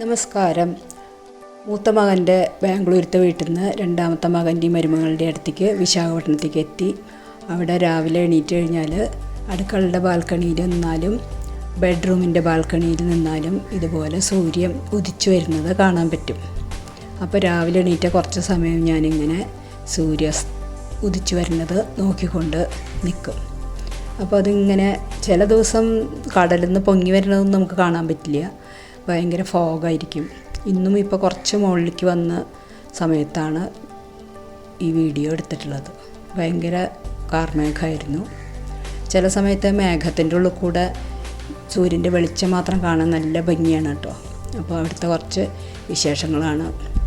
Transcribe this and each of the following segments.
നമസ്കാരം. മൂത്ത മകന്റെ ബാംഗ്ലൂരത്തെ വീട്ടിൽ നിന്ന് രണ്ടാമത്തെ മകന്റെയും മരുമകളുടെ അടുത്തേക്ക് വിശാഖപട്ടണത്തേക്ക് എത്തി. അവിടെ രാവിലെ എണീറ്റ് കഴിഞ്ഞാൽ അടുക്കളയുടെ ബാൽക്കണിയിൽ നിന്നാലും ബെഡ്റൂമിന്റെ ബാൽക്കണിയിൽ നിന്നാലും ഇതുപോലെ സൂര്യൻ ഉദിച്ചു വരുന്നത് കാണാൻ പറ്റും. അപ്പോൾ രാവിലെ എണീറ്റ കുറച്ച് സമയം ഞാനിങ്ങനെ സൂര്യ ഉദിച്ചു വരുന്നത് നോക്കിക്കൊണ്ട് നിൽക്കും അപ്പോൾ അതിങ്ങനെ ചില ദിവസം കടലിൽ നിന്ന് പൊങ്ങി വരുന്നതൊന്നും നമുക്ക് കാണാൻ പറ്റില്ല. ഭയങ്കര ഫോഗായിരിക്കും. ഇന്നും ഇപ്പോൾ കുറച്ച് മുകളിലേക്ക് വന്ന സമയത്താണ് ഈ വീഡിയോ എടുത്തിട്ടുള്ളത്. ഭയങ്കര കാർമേഘമായിരുന്നു. ചില സമയത്ത് മേഘത്തിന്റെ ഉള്ളിൽ കൂടെ സൂര്യന്റെ വെളിച്ചം മാത്രം കാണാൻ നല്ല ഭംഗിയാണ് കേട്ടോ. അപ്പോൾ അവിടുത്തെ കുറച്ച് വിശേഷങ്ങളാണ്.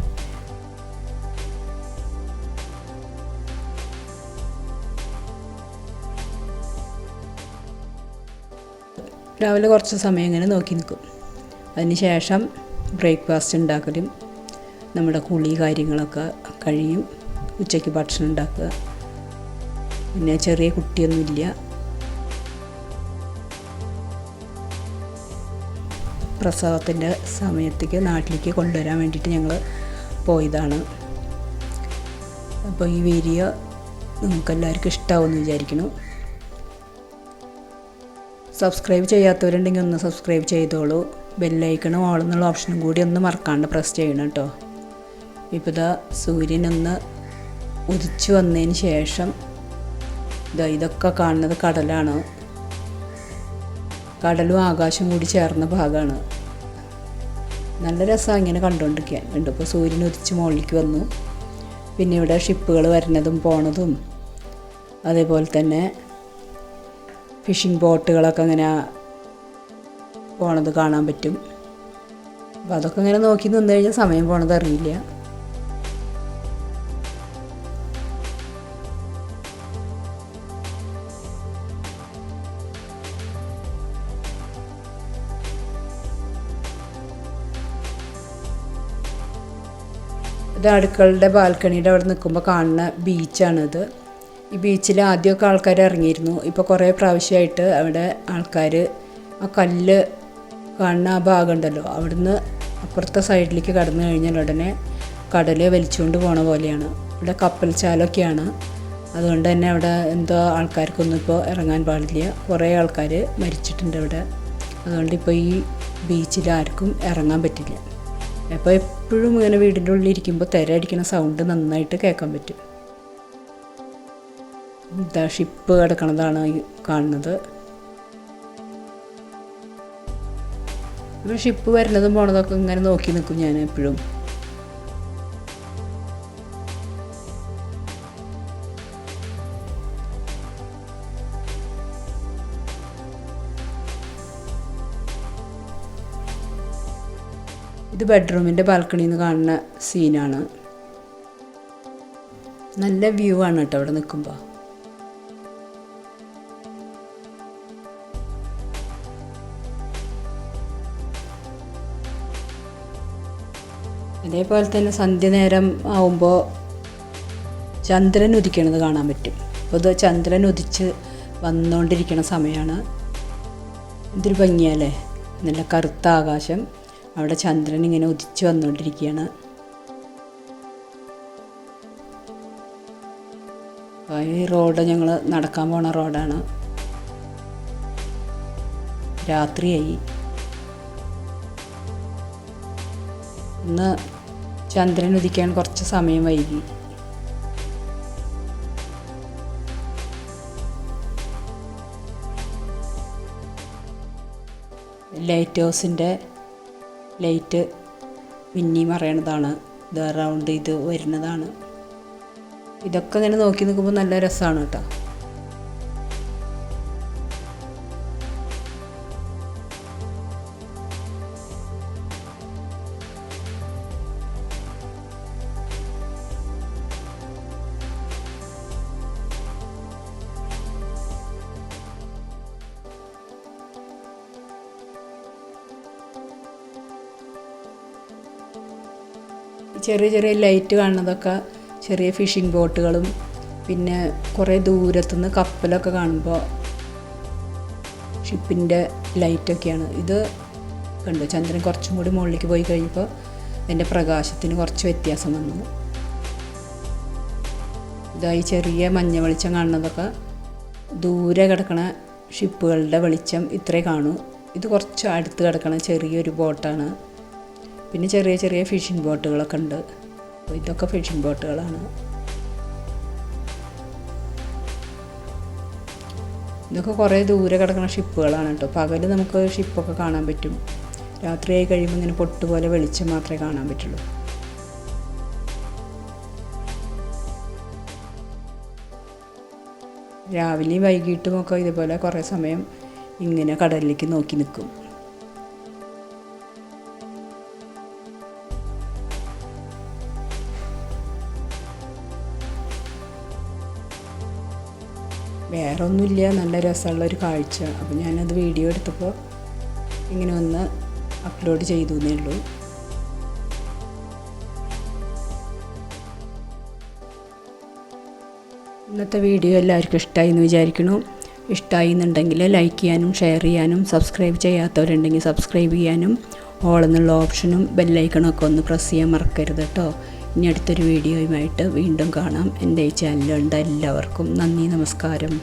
രാവിലെ കുറച്ച് സമയം ഇങ്ങനെ നോക്കി നിൽക്കും. അതിന് ശേഷം ബ്രേക്ക്ഫാസ്റ്റ് ഉണ്ടാക്കലും നമ്മുടെ കുളി കാര്യങ്ങളൊക്കെ കഴിയും ഉച്ചയ്ക്ക് ഭക്ഷണം ഉണ്ടാക്കുക. പിന്നെ ചെറിയ കുട്ടിയൊന്നുമില്ല. പ്രസവത്തിന്റെ സമയത്തേക്ക് നാട്ടിലേക്ക് കൊണ്ടുവരാൻ വേണ്ടിയിട്ട് ഞങ്ങൾ പോയതാണ്. അപ്പോൾ ഈ വീഡിയോ നിങ്ങൾക്കെല്ലാവർക്കും ഇഷ്ടമാവുമെന്ന് വിചാരിക്കുന്നു. സബ്സ്ക്രൈബ് ചെയ്യാത്തവരുണ്ടെങ്കിൽ ഒന്ന് സബ്സ്ക്രൈബ് ചെയ്തോളൂ. ബെല്ലൈക്കണും ഓളെന്നുള്ള ഓപ്ഷനും കൂടി ഒന്ന് മറക്കാണ്ട് പ്രസ് ചെയ്യണം കേട്ടോ ഇപ്പോൾ ഇതാ സൂര്യനൊന്ന് ഉദിച്ചു വന്നതിന് ശേഷം ഇതാ ഇതൊക്കെ കാണുന്നത് കടലാണ്. കടലും ആകാശം കൂടി ചേർന്ന ഭാഗമാണ് നല്ല രസമാണ് ഇങ്ങനെ കണ്ടുകൊണ്ടിരിക്കാൻ ഉണ്ട് ഇപ്പോൾ സൂര്യൻ ഉദിച്ച് മുകളിലേക്ക് വന്നു. പിന്നെ ഇവിടെ ഷിപ്പുകൾ വരുന്നതും പോണതും. അതേപോലെ തന്നെ ഫിഷിംഗ് ബോട്ടുകളൊക്കെ ഇങ്ങനെ പോണത് കാണാൻ പറ്റും. അപ്പോൾ അതൊക്കെ ഇങ്ങനെ നോക്കി നിന്ന് കഴിഞ്ഞാൽ സമയം പോണത് അറിയില്ല. ഇത് അടുക്കളുടെ ബാൽക്കണിയുടെ അവിടെ നിൽക്കുമ്പോൾ കാണുന്ന ബീച്ചാണിത്. ഈ ബീച്ചിൽ ആദ്യമൊക്കെ ആൾക്കാർ ഇറങ്ങിയിരുന്നു. ഇപ്പോൾ കുറേ പ്രാവശ്യമായിട്ട് അവിടെ ആൾക്കാർ ആ കല്ല് കാണുന്ന ആ ഭാഗം ഉണ്ടല്ലോ അവിടുന്ന് അപ്പുറത്തെ സൈഡിലേക്ക് കടന്നു കഴിഞ്ഞാൽ ഉടനെ കടൽ വലിച്ചുകൊണ്ട് പോണ പോലെയാണ്. ഇവിടെ കപ്പൽ ചാലൊക്കെയാണ്. അതുകൊണ്ട് തന്നെ അവിടെ എന്തോ ആൾക്കാർക്കൊന്നും ഇപ്പോൾ ഇറങ്ങാൻ പാടില്ല. കുറേ ആൾക്കാർ മരിച്ചിട്ടുണ്ട് അവിടെ അതുകൊണ്ട് ഇപ്പോൾ ഈ ബീച്ചിൽ ആർക്കും ഇറങ്ങാൻ പറ്റില്ല. അപ്പോൾ എപ്പോഴും ഇങ്ങനെ വീടിന്റെ ഉള്ളിൽ ഇരിക്കുമ്പോൾ തിരയടിക്കുന്ന സൗണ്ട് നന്നായിട്ട് കേൾക്കാൻ പറ്റും. ഇതാ ഷിപ്പ് കിടക്കണതാണ് കാണുന്നത്. ഇപ്പോൾ ഷിപ്പ് വരുന്നതും പോണതൊക്കെ ഇങ്ങനെ നോക്കി നിൽക്കും ഞാൻ എപ്പോഴും. ഇത് ബെഡ്റൂമിന്റെ ബാൽക്കണിയിൽ നിന്ന് കാണുന്ന സീനാണ് നല്ല വ്യൂ ആണ് കേട്ടോ അവിടെ നിൽക്കുമ്പോൾ അതേപോലെ തന്നെ സന്ധ്യ നേരം ആവുമ്പോൾ ചന്ദ്രൻ ഉദിക്കണത് കാണാൻ പറ്റും. അപ്പോൾ ഇത് ചന്ദ്രൻ ഉദിച്ച് വന്നുകൊണ്ടിരിക്കുന്ന സമയമാണ് ഇതൊരു ഭംഗിയല്ലേ? നല്ല കറുത്ത ആകാശം. അവിടെ ചന്ദ്രൻ ഇങ്ങനെ ഉദിച്ച് വന്നുകൊണ്ടിരിക്കുകയാണ് ഈ റോഡ് ഞങ്ങൾ നടക്കാൻ പോണ റോഡാണ്. രാത്രിയായി. ഇന്ന് ചന്ദ്രൻ ഉദിക്കാൻ കുറച്ച് സമയം വൈകി. ലൈറ്റ് ഹൗസിന്റെ ലൈറ്റ് മിന്നി മറയണതാണ് ഇത് റൗണ്ട് ഇത് വരുന്നതാണ്. ഇതൊക്കെ ഇങ്ങനെ നോക്കി നിൽക്കുമ്പോൾ നല്ല രസമാണ് കേട്ടോ. ചെറിയ ചെറിയ ലൈറ്റ് കാണുന്നതൊക്കെ ചെറിയ ഫിഷിംഗ് ബോട്ടുകളും പിന്നെ കുറേ ദൂരത്തുനിന്ന് കപ്പലൊക്കെ കാണുമ്പോൾ ഷിപ്പിന്റെ ലൈറ്റൊക്കെയാണ്. ഇത് കണ്ടു? ചന്ദ്രൻ കുറച്ചും കൂടി മുകളിലേക്ക് പോയി കഴിയുമ്പോൾ അതിന്റെ പ്രകാശത്തിന് കുറച്ച് വ്യത്യാസം വന്നു. ഇതായി ചെറിയ മഞ്ഞ വെളിച്ചം കാണുന്നതൊക്കെ ദൂരെ കിടക്കണ ഷിപ്പുകളുടെ വെളിച്ചം ഇത്രേ കാണൂ. ഇത് കുറച്ച് അടുത്ത് കിടക്കണ ചെറിയൊരു ബോട്ടാണ് പിന്നെ ചെറിയ ചെറിയ ഫിഷിംഗ് ബോട്ടുകളൊക്കെ ഉണ്ട്. അപ്പോൾ ഇതൊക്കെ ഫിഷിംഗ് ബോട്ടുകളാണ് ഇതൊക്കെ കുറേ ദൂരെ കിടക്കുന്ന ഷിപ്പുകളാണ് കേട്ടോ. പകൽ നമുക്ക് ഷിപ്പൊക്കെ കാണാൻ പറ്റും. രാത്രിയായി കഴിയുമ്പോൾ ഇങ്ങനെ പൊട്ടുപോലെ വെളിച്ചം മാത്രമേ കാണാൻ പറ്റുള്ളൂ. രാവിലെയും വൈകിട്ടുമൊക്കെ ഇതുപോലെ കുറേ സമയം ഇങ്ങനെ കടലിലേക്ക് നോക്കി നിൽക്കും. വേറെ ഒന്നുമില്ല നല്ല രസമുള്ളൊരു കാഴ്ച. അപ്പോൾ ഞാനത് വീഡിയോ എടുത്തപ്പോൾ ഇങ്ങനെ ഒന്ന് അപ്ലോഡ് ചെയ്തു എന്നേ ഉള്ളൂ. ഇന്നത്തെ വീഡിയോ എല്ലാവർക്കും ഇഷ്ടമായി എന്ന് വിചാരിക്കുന്നു. ഇഷ്ടമായി എന്നുണ്ടെങ്കിൽ ലൈക്ക് ചെയ്യാനും ഷെയർ ചെയ്യാനും സബ്സ്ക്രൈബ് ചെയ്യാത്തവരുണ്ടെങ്കിൽ സബ്സ്ക്രൈബ് ചെയ്യാനും ഓൾ എന്നുള്ള ഓപ്ഷനും ബെല്ലൈക്കണൊക്കെ ഒന്ന് പ്രസ് ചെയ്യാൻ മറക്കരുത് കേട്ടോ. ഇനി അടുത്തൊരു വീഡിയോയുമായിട്ട് വീണ്ടും കാണാം. എന്റെ ഈ ചാനലുണ്ട് എല്ലാവർക്കും നന്ദി നമസ്കാരം.